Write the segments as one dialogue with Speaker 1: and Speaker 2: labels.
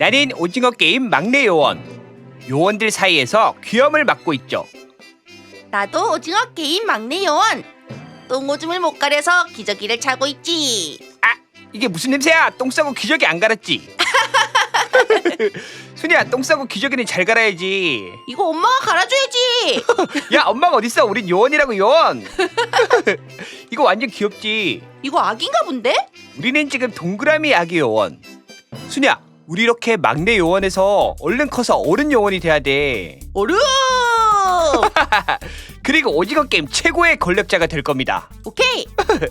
Speaker 1: 나는 오징어 게임 막내 요원. 요원들 사이에서 귀염을 맡고 있죠.
Speaker 2: 나도 오징어 게임 막내 요원. 똥오줌을 못 가려서 기저귀를 차고 있지.
Speaker 1: 아, 이게 무슨 냄새야? 똥 싸고 기저귀 안 갈았지? 순이야, 똥 싸고 기저귀는 잘 갈아야지.
Speaker 2: 이거 엄마가 갈아줘야지.
Speaker 1: 야, 엄마가 어딨어? 우린 요원이라고 요원. 이거 완전 귀엽지?
Speaker 2: 이거 아기인가 본데?
Speaker 1: 우리는 지금 동그라미 아기 요원. 순이야, 우리 이렇게 막내 요원에서 얼른 커서 어른 요원이 돼야 돼.
Speaker 2: 얼음.
Speaker 1: 그리고 오징어 게임 최고의 권력자가 될 겁니다.
Speaker 2: 오케이.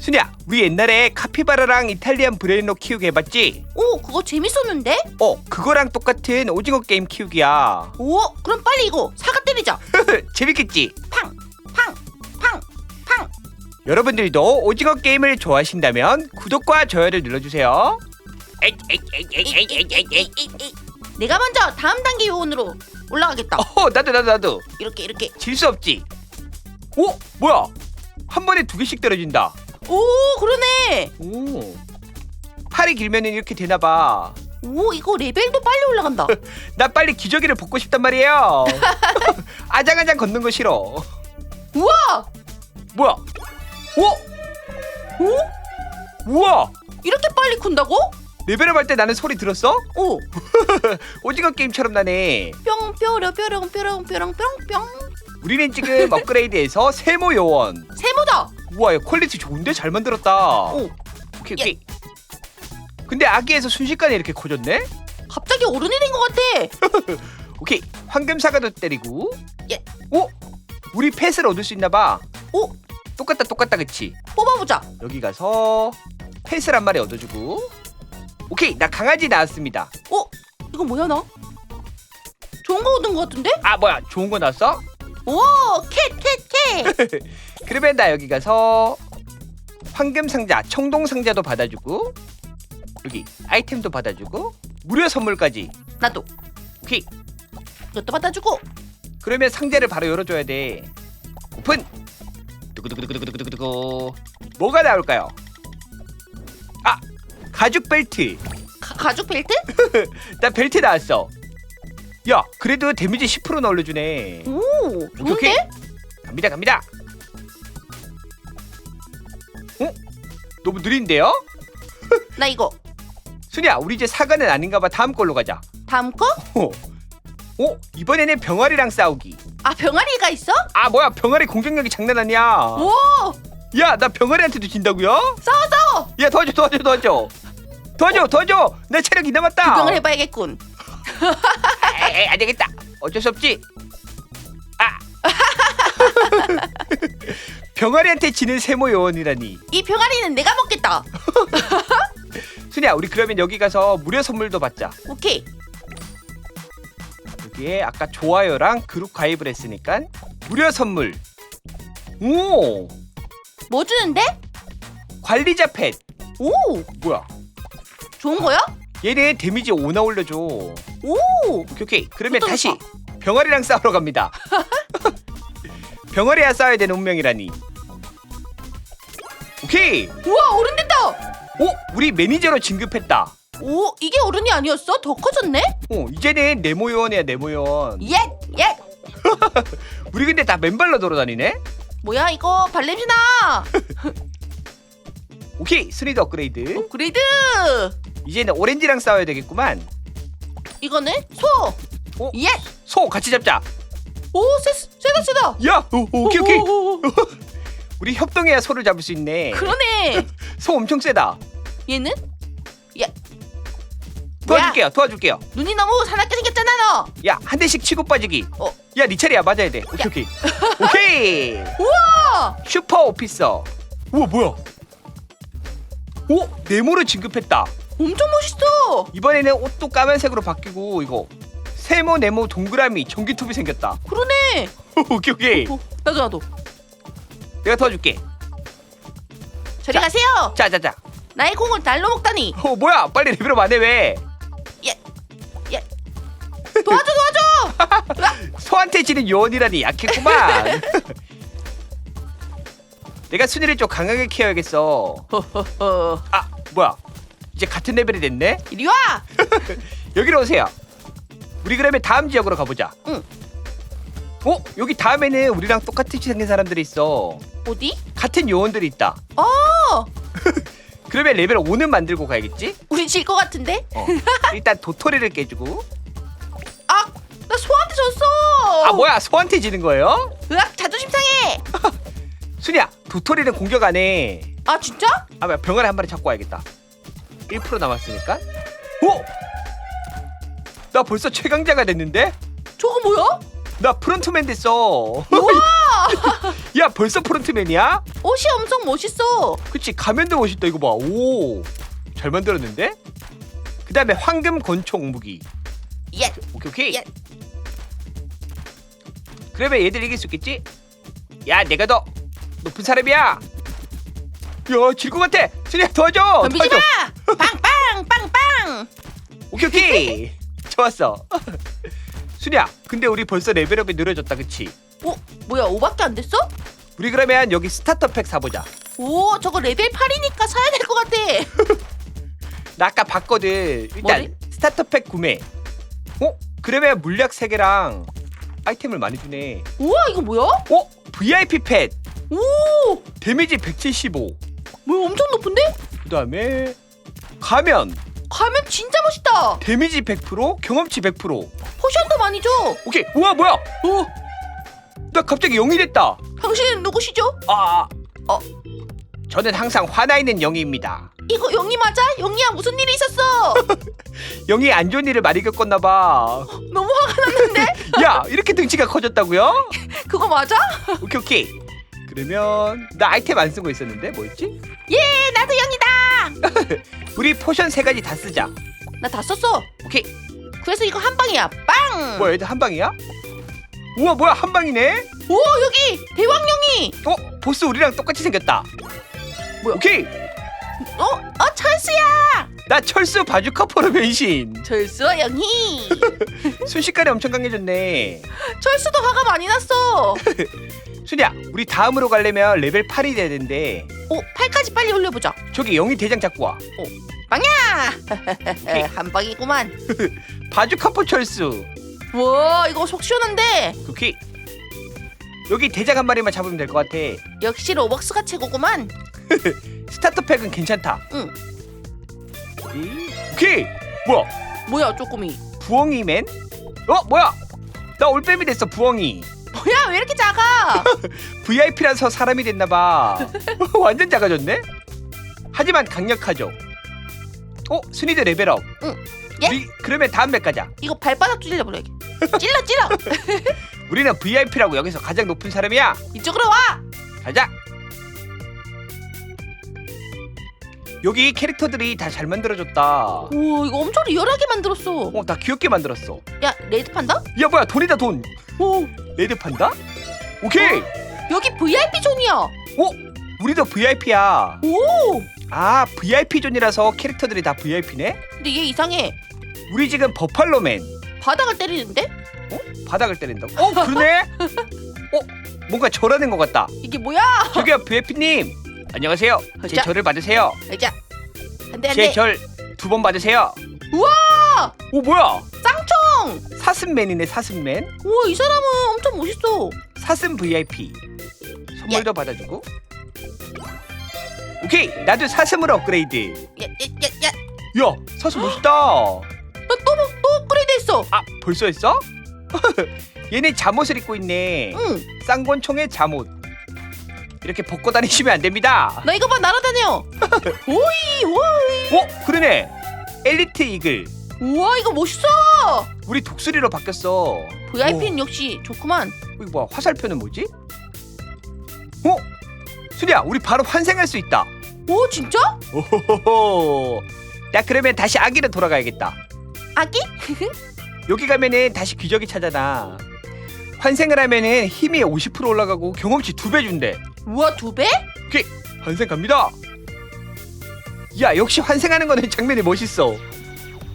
Speaker 1: 순이야, 우리 옛날에 카피바라랑 이탈리안 브레이노 키우기 해봤지?
Speaker 2: 오 그거 재밌었는데?
Speaker 1: 어, 그거랑 똑같은 오징어 게임 키우기야.
Speaker 2: 오 그럼 빨리 이거 사과 때리자.
Speaker 1: 재밌겠지?
Speaker 2: 팡, 팡, 팡, 팡.
Speaker 1: 여러분들도 오징어 게임을 좋아하신다면 구독과 좋아요를 눌러주세요. 에잇, 에잇, 에잇, 에잇, 에잇, 에잇, 에잇, 에잇.
Speaker 2: 에잇. 내가 먼저 다음 단계 요원으로 올라가겠다.
Speaker 1: 어, 나도 나도 나도
Speaker 2: 이렇게 이렇게.
Speaker 1: 질 수 없지. 오, 뭐야? 한 번에 두 개씩 떨어진다.
Speaker 2: 오 그러네.
Speaker 1: 오, 팔이 길면은 이렇게 되나 봐.
Speaker 2: 오 이거 레벨도 빨리 올라간다.
Speaker 1: 나 빨리 기저귀를 벗고 싶단 말이에요. 아장아장 걷는 거 싫어.
Speaker 2: 우와
Speaker 1: 뭐야? 오,
Speaker 2: 오
Speaker 1: 우와!
Speaker 2: 이렇게 빨리 쿤다고?
Speaker 1: 레벨업 할 때 나는 소리 들었어?
Speaker 2: 오
Speaker 1: 오징어 게임처럼 나네.
Speaker 2: 뿅 뾰려 뾰롱 뾰롱 뾰롱 뿅뿅.
Speaker 1: 우리는 지금 업그레이드해서 세모 요원.
Speaker 2: 세모다.
Speaker 1: 우와, 야, 퀄리티 좋은데 잘 만들었다.
Speaker 2: 오
Speaker 1: 오케이 오케이. 근데 아기에서 순식간에 이렇게 커졌네?
Speaker 2: 갑자기 어른이 된 것 같아.
Speaker 1: 오케이 황금 사과도 때리고.
Speaker 2: 예.
Speaker 1: 오, 우리 펫을 얻을 수 있나 봐.
Speaker 2: 오
Speaker 1: 똑같다 똑같다 그치?
Speaker 2: 뽑아보자.
Speaker 1: 여기 가서 펫을 한 마리 얻어주고. 오케이 나 강아지 나왔습니다.
Speaker 2: 어 이거 뭐야 나? 좋은 거 얻은 것 같은데?
Speaker 1: 아 뭐야 좋은 거 나왔어?
Speaker 2: 오 캣 캣 캣
Speaker 1: 그러면 나 여기 가서 황금 상자, 청동 상자도 받아주고 여기 아이템도 받아주고 무료 선물까지.
Speaker 2: 나도
Speaker 1: 오케이.
Speaker 2: 이것도 받아주고
Speaker 1: 그러면 상자를 바로 열어줘야 돼. 오픈. 두구두구두구두구두구두구. 뭐가 나올까요? 아 가죽 벨트.
Speaker 2: 가, 가죽 벨트?
Speaker 1: 나 벨트 나왔어. 야 그래도 데미지 10%나 올려주네.
Speaker 2: 오
Speaker 1: 오케이.
Speaker 2: 좋은데?
Speaker 1: 갑니다 갑니다. 어? 너무 느린데요?
Speaker 2: 나 이거
Speaker 1: 순이야 우리 이제 사과는 아닌가 봐 다음 걸로 가자.
Speaker 2: 다음 거?
Speaker 1: 어. 어? 이번에는 병아리랑 싸우기.
Speaker 2: 아 병아리가 있어?
Speaker 1: 아 뭐야 병아리 공격력이 장난 아니야.
Speaker 2: 오
Speaker 1: 야 나 병아리한테도 진다고요?
Speaker 2: 싸워 싸워
Speaker 1: 야 도와줘 도와줘 도와줘. 도와줘 도와줘. 내 체력이 남았다.
Speaker 2: 구경을 해봐야겠군.
Speaker 1: 에이, 안 되겠다. 어쩔 수 없지. 아. 병아리한테 지는 세모 요원이라니.
Speaker 2: 이 병아리는 내가 먹겠다.
Speaker 1: 순이야 우리 그러면 여기 가서 무료 선물도 받자.
Speaker 2: 오케이
Speaker 1: 여기에 아까 좋아요랑 그룹 가입을 했으니까 무료 선물. 오
Speaker 2: 뭐 주는데?
Speaker 1: 관리자 펫.
Speaker 2: 오
Speaker 1: 뭐야?
Speaker 2: 좋은 거야?
Speaker 1: 얘네 데미지 5나 올려줘. 오케이
Speaker 2: 오
Speaker 1: 오케이. 그러면
Speaker 2: 또
Speaker 1: 다시
Speaker 2: 좋다.
Speaker 1: 병아리랑 싸우러 갑니다. 병아리와 싸워야 되는 운명이라니. 오케이.
Speaker 2: 우와 어른 됐다.
Speaker 1: 오 우리 매니저로 진급했다.
Speaker 2: 오 이게 어른이 아니었어? 더 커졌네?
Speaker 1: 어 이제는 네모 요원이야 네모 요원.
Speaker 2: 예 예.
Speaker 1: 우리 근데 다 맨발로 돌아다니네.
Speaker 2: 뭐야 이거 발냄새나.
Speaker 1: 오케이 스리드 업그레이드.
Speaker 2: 업그레이드.
Speaker 1: 이제는 오렌지랑 싸워야 되겠구만.
Speaker 2: 이거는 소.
Speaker 1: 어?
Speaker 2: 예.
Speaker 1: 소 같이 잡자.
Speaker 2: 오 세, 세다 세다.
Speaker 1: 야 오, 오, 오케이 오케이.
Speaker 2: 오, 오, 오.
Speaker 1: 우리 협동해야 소를 잡을 수 있네.
Speaker 2: 그러네.
Speaker 1: 소 엄청 세다.
Speaker 2: 얘는? 예.
Speaker 1: 도와줄게요 도와줄게요.
Speaker 2: 눈이 너무 사납게 생겼잖아 너.
Speaker 1: 야 한 대씩 치고 빠지기.
Speaker 2: 어.
Speaker 1: 야네 차례야 맞아야 돼. 오케이 오케이. 오케이.
Speaker 2: 우와.
Speaker 1: 슈퍼 오피서. 우와 뭐야? 오 네모로 진급했다.
Speaker 2: 엄청 멋있어.
Speaker 1: 이번에는 옷도 까만색으로 바뀌고 이거 세모 네모 동그라미 전기톱이 생겼다.
Speaker 2: 그러네.
Speaker 1: 오케이 오케이.
Speaker 2: 어, 나도 나도.
Speaker 1: 내가 도와줄게.
Speaker 2: 저리
Speaker 1: 자.
Speaker 2: 가세요.
Speaker 1: 자자자.
Speaker 2: 나의 공을 날로 먹다니.
Speaker 1: 어 뭐야 빨리 레벨업 안해 왜?
Speaker 2: 도와줘 도와줘.
Speaker 1: 소한테 지는 요원이라니 약했구만. 내가 순위를 좀 강하게 키워야겠어.
Speaker 2: 허허허.
Speaker 1: 아 뭐야? 이제 같은 레벨이 됐네?
Speaker 2: 이리 와.
Speaker 1: 여기로 오세요. 우리 그러면 다음 지역으로 가보자.
Speaker 2: 응.
Speaker 1: 어? 여기 다음에는 우리랑 똑같이 생긴 사람들이 있어.
Speaker 2: 어디?
Speaker 1: 같은 요원들이 있다.
Speaker 2: 어
Speaker 1: 그러면 레벨 5는 만들고 가야겠지?
Speaker 2: 우리 질 것 같은데?
Speaker 1: 어. 일단 도토리를 깨주고.
Speaker 2: 아 나 소한테 졌어
Speaker 1: 아 뭐야 소한테 지는 거예요?
Speaker 2: 으악 자존심 상해
Speaker 1: 순이야 도토리는 공격 안 해.
Speaker 2: 아 진짜?
Speaker 1: 아 뭐야 병아리 한 마리 잡고 와야겠다. 1% 남았으니까. 오! 나 벌써 최강자가 됐는데?
Speaker 2: 저거 뭐야?
Speaker 1: 나 프론트맨 됐어.
Speaker 2: 우와
Speaker 1: 야 벌써 프론트맨이야?
Speaker 2: 옷이 엄청 멋있어
Speaker 1: 그치 가면도 멋있다 이거 봐. 오. 잘 만들었는데? 그 다음에 황금 권총 무기.
Speaker 2: 예
Speaker 1: 오케이 오케이.
Speaker 2: 예.
Speaker 1: 그러면 얘들 이길 수 있겠지? 야 내가 더 높은 사람이야. 야질것 같아. 순이야 도와줘.
Speaker 2: 덤비지
Speaker 1: 도와줘.
Speaker 2: 마 빵빵 빵빵
Speaker 1: 오케이 오케이. 좋았어. 순이야 근데 우리 벌써 레벨업이 느려졌다 그치?
Speaker 2: 어 뭐야 5밖에 안 됐어?
Speaker 1: 우리 그러면 여기 스타터 팩 사보자.
Speaker 2: 오 저거 레벨 8이니까 사야 될 것 같아
Speaker 1: 나 아까 봤거든. 일단
Speaker 2: 뭐지?
Speaker 1: 스타터 팩 구매. 어? 그러면 물약 3개랑 아이템을 많이 주네.
Speaker 2: 우와 이거 뭐야?
Speaker 1: 어? VIP 펫.
Speaker 2: 오
Speaker 1: 데미지 175.
Speaker 2: 뭐야 엄청 높은데?
Speaker 1: 그 다음에 가면.
Speaker 2: 가면 진짜 멋있다
Speaker 1: 데미지 100%, 경험치 100%.
Speaker 2: 포션도 많이 줘
Speaker 1: 오케이. 우와 뭐야?
Speaker 2: 오,
Speaker 1: 나 갑자기 0이 됐다.
Speaker 2: 당신은 누구시죠?
Speaker 1: 아, 어. 저는 항상 화나 있는 영희입니다.
Speaker 2: 이거 영희 맞아? 영희야 무슨 일이 있었어?
Speaker 1: 영희 안 좋은 일을 많이 겪었나 봐.
Speaker 2: 너무 화가 났는데?
Speaker 1: 야, 이렇게 등치가 커졌다고요?
Speaker 2: 그거 맞아?
Speaker 1: 오케이 오케이. 그러면 나 아이템 안 쓰고 있었는데 뭐였지?
Speaker 2: 예 나도 영희다
Speaker 1: 우리 포션 세 가지 다 쓰자.
Speaker 2: 나 다 썼어
Speaker 1: 오케이.
Speaker 2: 그래서 이거 한 방이야 빵
Speaker 1: 뭐야 얘들 한 방이야? 우와 뭐야 한 방이네?
Speaker 2: 오 여기 대왕영희
Speaker 1: 어 보스 우리랑 똑같이 생겼다.
Speaker 2: 뭐야?
Speaker 1: 오케이.
Speaker 2: 어? 어 철수야
Speaker 1: 나 철수 바주카포로 변신.
Speaker 2: 철수와 영희
Speaker 1: 순식간에 엄청 강해졌네.
Speaker 2: 철수도 화가 많이 났어
Speaker 1: 순이야 우리 다음으로 가려면 레벨 8이 돼야 되는데
Speaker 2: 오 8까지 빨리 올려보자
Speaker 1: 저기 영희 대장 잡고 와.
Speaker 2: 빵야 한 방이구만
Speaker 1: 바주카포 철수.
Speaker 2: 와 이거 속 시원한데
Speaker 1: 오케이. 여기 대장 한 마리만 잡으면 될 것 같아.
Speaker 2: 역시 로벅스가 최고구만
Speaker 1: 스타터 팩은 괜찮다.
Speaker 2: 응.
Speaker 1: 오케이. 오케이. 뭐야?
Speaker 2: 뭐야 쪼꼬미
Speaker 1: 부엉이맨? 어 뭐야? 나 올빼미 됐어 부엉이.
Speaker 2: 뭐야 왜 이렇게 작아
Speaker 1: VIP라서 사람이 됐나봐. 완전 작아졌네. 하지만 강력하죠. 어 순위도 레벨업.
Speaker 2: 응. 예?
Speaker 1: 우리 그러면 다음 맵 가자.
Speaker 2: 이거 발바닥 찔러버려야겠 찔러 찔러
Speaker 1: 우리는 VIP라고 여기서 가장 높은 사람이야.
Speaker 2: 이쪽으로 와
Speaker 1: 가자. 여기 캐릭터들이 다 잘 만들어졌다.
Speaker 2: 오 이거 엄청 리얼하게 만들었어
Speaker 1: 어, 나 귀엽게 만들었어.
Speaker 2: 야 레드 판다?
Speaker 1: 야, 뭐야, 돈이다, 돈.
Speaker 2: 오
Speaker 1: 레드 판다? 오케이.
Speaker 2: 여기 VIP 존이야
Speaker 1: 어, 우리도 VIP야.
Speaker 2: 오
Speaker 1: 아, VIP 존이라서 캐릭터들이 다 VIP네?
Speaker 2: 근데 얘 이상해
Speaker 1: 우리 지금 버팔로맨.
Speaker 2: 바닥을 때리는데?
Speaker 1: 바닥을 때린다고? 어, 그러네? 어, 뭔가 절하는 것 같다.
Speaker 2: 이게 뭐야?
Speaker 1: 저기요, VIP님. 안녕하세요. 제
Speaker 2: 자.
Speaker 1: 절을 받으세요.
Speaker 2: 자 안돼
Speaker 1: 제
Speaker 2: 안돼
Speaker 1: 절두 번 받으세요.
Speaker 2: 우와
Speaker 1: 오, 뭐야?
Speaker 2: 쌍총
Speaker 1: 사슴맨이네, 사슴맨.
Speaker 2: 우와 이 사람은 엄청 멋있어
Speaker 1: 사슴 VIP 선물도 받아주고 오케이 나도 사슴으로 업그레이드
Speaker 2: 야 야 야 야
Speaker 1: 야 사슴 멋있다
Speaker 2: 나또또 업그레이드 했어
Speaker 1: 아 벌써 했어? 얘네 잠옷을 입고 있네.
Speaker 2: 응나
Speaker 1: 쌍권총의 잠옷. 이렇게 벗고 다니시면 안 됩니다.
Speaker 2: 이거 봐 날아다녀. 오이 오이.
Speaker 1: 어 그러네. 엘리트 이글.
Speaker 2: 우와 이거 멋있어.
Speaker 1: 우리 독수리로 바뀌었어.
Speaker 2: VIP는 역시 좋구만.
Speaker 1: 어, 이거 뭐야 화살표는 뭐지? 어? 수리야 우리 바로 환생할 수 있다.
Speaker 2: 오 진짜?
Speaker 1: 오호호호. 나 그러면 다시 아기로 돌아가야겠다.
Speaker 2: 아기?
Speaker 1: 여기 가면은 다시 기적이 찾아나. 환생을 하면은 힘이 50% 올라가고 경험치 두 배 준대.
Speaker 2: 우와 두 배?
Speaker 1: 오케이 환생 갑니다. 야 역시 환생하는 거는 장면이 멋있어.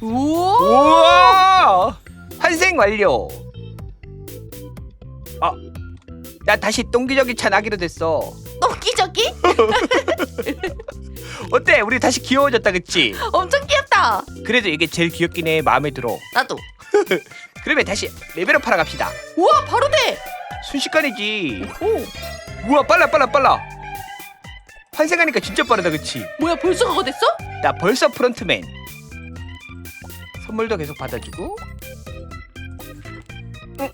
Speaker 2: 우와!
Speaker 1: 우와! 환생 완료. 아 나 다시 똥기저귀 찬 아기로 됐어.
Speaker 2: 똥기저기?
Speaker 1: 어때? 우리 다시 귀여워졌다 그치?
Speaker 2: 엄청 귀엽다.
Speaker 1: 그래도 이게 제일 귀엽긴 해 마음에 들어.
Speaker 2: 나도.
Speaker 1: 그러면 다시 레벨업 하러 갑시다.
Speaker 2: 우와 바로 돼.
Speaker 1: 순식간이지.
Speaker 2: 오
Speaker 1: 우와 빨라 빨라 빨라. 환생하니까 진짜 빠르다 그치?
Speaker 2: 뭐야 벌써 그거 됐어?
Speaker 1: 나 벌써 프런트맨. 선물도 계속 받아주고. 응.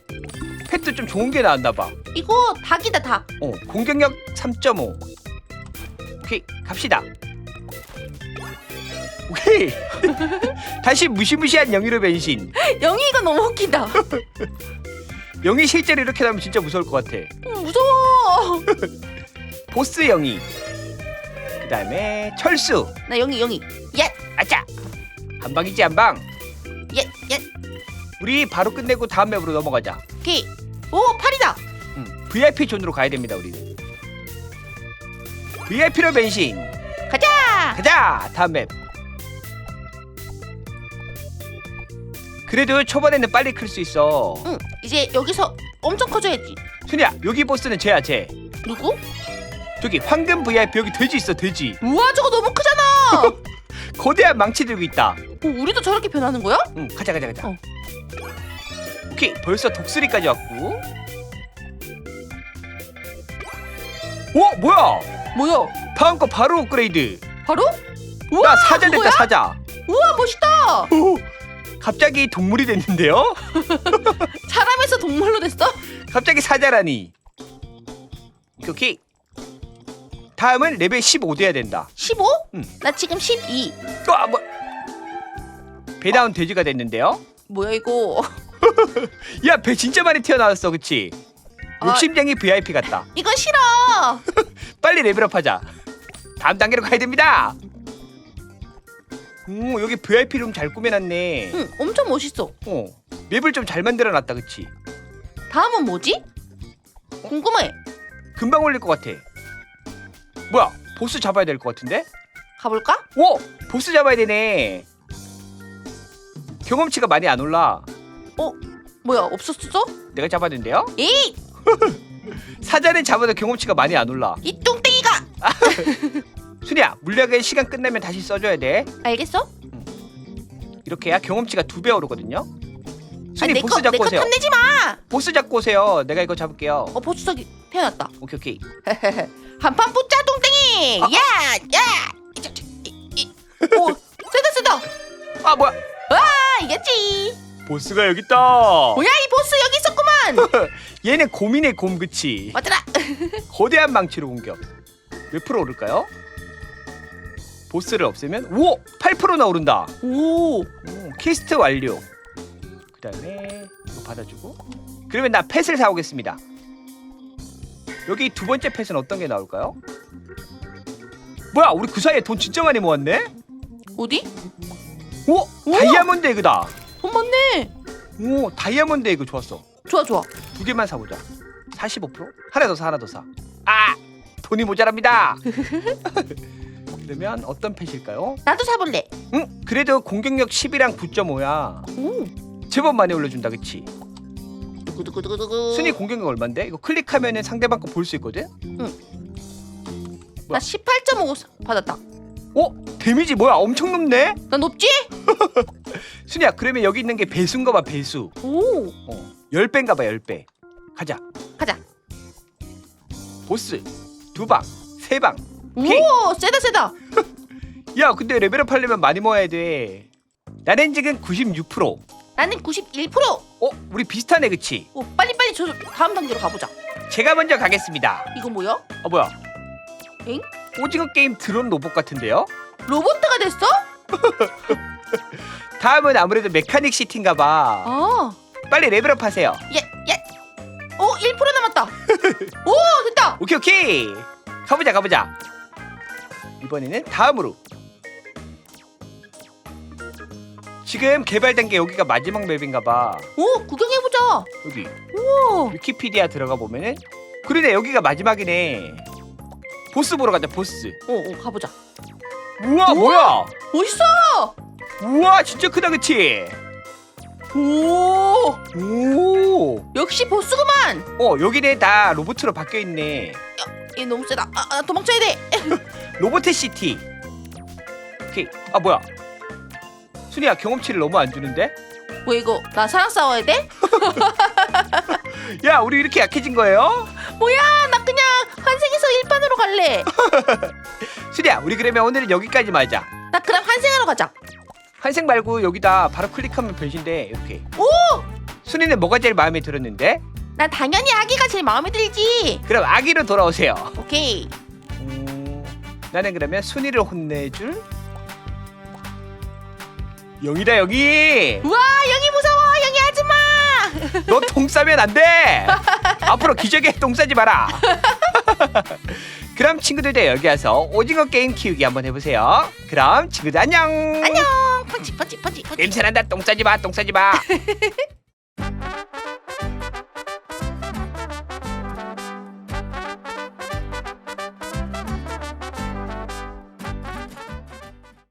Speaker 1: 펫도 좀 좋은 게 나왔나 봐.
Speaker 2: 이거 닭이다 닭.
Speaker 1: 어 공격력 3.5 오케이 갑시다 오케이 다시 무시무시한 영희로 변신
Speaker 2: 영희 이거 너무 웃기다.
Speaker 1: 영희 실제로 이렇게 나오면 진짜 무서울 것 같아
Speaker 2: 음, 무서워.
Speaker 1: 보스 영희 그 다음에 철수
Speaker 2: 나 영희 영희. 예,
Speaker 1: 아짜 한 방이지 한 방
Speaker 2: 예, 예.
Speaker 1: 우리 바로 끝내고 다음 맵으로 넘어가자
Speaker 2: 오케이. 오 팔이다.
Speaker 1: 음, VIP 존으로 가야 됩니다 우리는 VIP로 변신
Speaker 2: 가자.
Speaker 1: 가자 다음 맵 그래도 초반에는 빨리 클 수 있어
Speaker 2: 응. 이제 여기서 엄청 커져야지.
Speaker 1: 순이야 여기 보스는 쟤야 쟤
Speaker 2: 누구?
Speaker 1: 저기 황금 VIP 여기 돼지 있어 돼지
Speaker 2: 우와 저거 너무 크잖아.
Speaker 1: 거대한 망치 들고 있다
Speaker 2: 어, 우리도 저렇게 변하는 거야?
Speaker 1: 응 가자 가자 가자
Speaker 2: 어.
Speaker 1: 오케이 벌써 독수리까지 왔고 오 뭐야
Speaker 2: 뭐야?
Speaker 1: 다음 거 바로 업그레이드
Speaker 2: 바로? 우와
Speaker 1: 나 사자 됐다? 사자
Speaker 2: 우와 멋있다.
Speaker 1: 오, 갑자기 동물이 됐는데요
Speaker 2: 사람에서 동물로 됐어?
Speaker 1: 갑자기 사자라니 오케이, 다음은 레벨 15 돼야 된다
Speaker 2: 15?
Speaker 1: 응.
Speaker 2: 나 지금 12.
Speaker 1: 아, 뭐. 배다운 돼지가 됐는데요
Speaker 2: 뭐야 이거?
Speaker 1: 야 배 진짜 많이 튀어나왔어 그치
Speaker 2: 아.
Speaker 1: 욕심쟁이 VIP 같다
Speaker 2: 이건 싫어.
Speaker 1: 빨리 레벨업 하자 다음 단계로 가야 됩니다 오 여기 VIP 룸 잘 꾸며놨네
Speaker 2: 응, 엄청 멋있어.
Speaker 1: 어 맵을 좀 잘 만들어놨다 그치
Speaker 2: 다음은 뭐지? 궁금해.
Speaker 1: 금방 올릴 것 같아 뭐야 보스 잡아야 될 것 같은데
Speaker 2: 가볼까?
Speaker 1: 오 보스 잡아야 되네 경험치가 많이 안 올라
Speaker 2: 뭐야 없었어?
Speaker 1: 내가 잡았는데요
Speaker 2: 에이,
Speaker 1: 사자는 잡아도 경험치가 많이 안 올라
Speaker 2: 이 뚱땡이가.
Speaker 1: 순이야 물약은 시간 끝나면 다시 써줘야 돼
Speaker 2: 알겠어?
Speaker 1: 이렇게 해야 경험치가 두 배 오르거든요
Speaker 2: 아,
Speaker 1: 순이
Speaker 2: 내
Speaker 1: 보스
Speaker 2: 거,
Speaker 1: 잡고 오세요
Speaker 2: 탐내지 마.
Speaker 1: 보스 잡고 오세요 내가 이거 잡을게요
Speaker 2: 어, 보스 저기 태어났다.
Speaker 1: 오케이 오케이
Speaker 2: 한판 붙자 뚱땡이.
Speaker 1: 아,
Speaker 2: 야, 야. 이, 저, 저, 이, 이. 오, 세다 세다.
Speaker 1: 아 뭐야
Speaker 2: 아, 이겼지.
Speaker 1: 보스가 여기 있다
Speaker 2: 뭐야 이 보스 여기 있었구만.
Speaker 1: 얘는 곰이네 곰 그치
Speaker 2: 맞더라.
Speaker 1: 거대한 망치로 공격 몇 프로 오를까요? 보스를 없애면 오! 8%나 오른다
Speaker 2: 오,
Speaker 1: 오, 퀘스트 완료 그 다음에 이거 받아주고 그러면 나 펫을 사오겠습니다 여기 두 번째 펫은 어떤 게 나올까요? 뭐야 우리 그 사이에 돈 진짜 많이 모았네?
Speaker 2: 어디?
Speaker 1: 오!
Speaker 2: 우와!
Speaker 1: 다이아몬드 에그다
Speaker 2: 돈 많네.
Speaker 1: 오 다이아몬드 에그 좋았어
Speaker 2: 좋아 좋아.
Speaker 1: 두 개만 사보자 45%? 하나 더 사 하나 더 사 아! 돈이 모자랍니다 그러면 어떤 펫일까요?
Speaker 2: 나도 사볼래.
Speaker 1: 응? 그래도 공격력 10이랑 9.5야
Speaker 2: 오.
Speaker 1: 제법 많이 올려준다 그치?
Speaker 2: 두구두구두구두구.
Speaker 1: 순위 공격력 얼만데? 이거 클릭하면은 상대방 거 볼 수 있거든?
Speaker 2: 나 18.5 받았다.
Speaker 1: 어? 데미지 뭐야 엄청 높네?
Speaker 2: 나 높지?
Speaker 1: 순이야 그러면 여기 있는 게 배수인가 봐 배수
Speaker 2: 오.
Speaker 1: 어 10배인가 봐 10배 가자
Speaker 2: 가자.
Speaker 1: 보스 두 방 세 방
Speaker 2: 오, 세다 세다.
Speaker 1: 야 근데 레벨업 하려면 많이 모아야 돼 나는 지금 96%
Speaker 2: 나는 91%.
Speaker 1: 어? 우리 비슷하네 그치?
Speaker 2: 오, 빨리빨리 저 다음 단계로 가보자.
Speaker 1: 제가 먼저 가겠습니다
Speaker 2: 이거 뭐야?
Speaker 1: 어 뭐야
Speaker 2: 엥?
Speaker 1: 오징어 게임 드론 로봇 같은데요?
Speaker 2: 로봇가 됐어?
Speaker 1: 다음은 아무래도 메카닉 시티인가 봐
Speaker 2: 아,
Speaker 1: 빨리 레벨업 하세요
Speaker 2: 예, 예. 오, 1% 남았다. 오, 됐다.
Speaker 1: 오케이 오케이 가보자 가보자 이번에는 다음으로 지금 개발 단계 여기가 마지막 맵인가 봐
Speaker 2: 오, 구경해보자.
Speaker 1: 여기
Speaker 2: 오,
Speaker 1: 위키피디아 들어가 보면은 그러네 여기가 마지막이네 보스 보러 가자 보스
Speaker 2: 오, 오 가보자.
Speaker 1: 우와
Speaker 2: 우와!
Speaker 1: 뭐야
Speaker 2: 멋있어.
Speaker 1: 우와 진짜 크다 그치
Speaker 2: 오,
Speaker 1: 오
Speaker 2: 역시 보스구만.
Speaker 1: 어 여기는 다 로봇으로 바뀌어 있네
Speaker 2: 얘 너무 세다. 아, 아 도망쳐야 돼.
Speaker 1: 로봇의 시티 오케이 아 뭐야 순이야 경험치를 너무 안 주는데?
Speaker 2: 뭐 이거 나 사랑 싸워야 돼?
Speaker 1: 야 우리 이렇게 약해진 거예요?
Speaker 2: 뭐야 나 그냥 환생해서 일반으로 갈래.
Speaker 1: 순이야 우리 그러면 오늘은 여기까지 마자.
Speaker 2: 나 그럼 환생하러 가자.
Speaker 1: 환생 말고 여기다 바로 클릭하면 변신돼 이렇게.
Speaker 2: 오!
Speaker 1: 순이는 뭐가 제일 마음에 들었는데?
Speaker 2: 난 당연히 아기가 제일 마음에 들지.
Speaker 1: 그럼 아기로 돌아오세요.
Speaker 2: 오케이.
Speaker 1: 음, 나는 그러면 순이를 혼내줄 영이다 영이.
Speaker 2: 우와 영이 무서워 영이 하지마.
Speaker 1: 너 똥 싸면 안 돼. 앞으로 기적에 똥 싸지 마라. 그럼 친구들도 여기 와서 오징어 게임 키우기 한번 해보세요. 그럼 친구들 안녕.
Speaker 2: 안녕. 펀치 펀치 펀치 펀치.
Speaker 1: 냄새난다. 똥 싸지 마. 똥 싸지 마.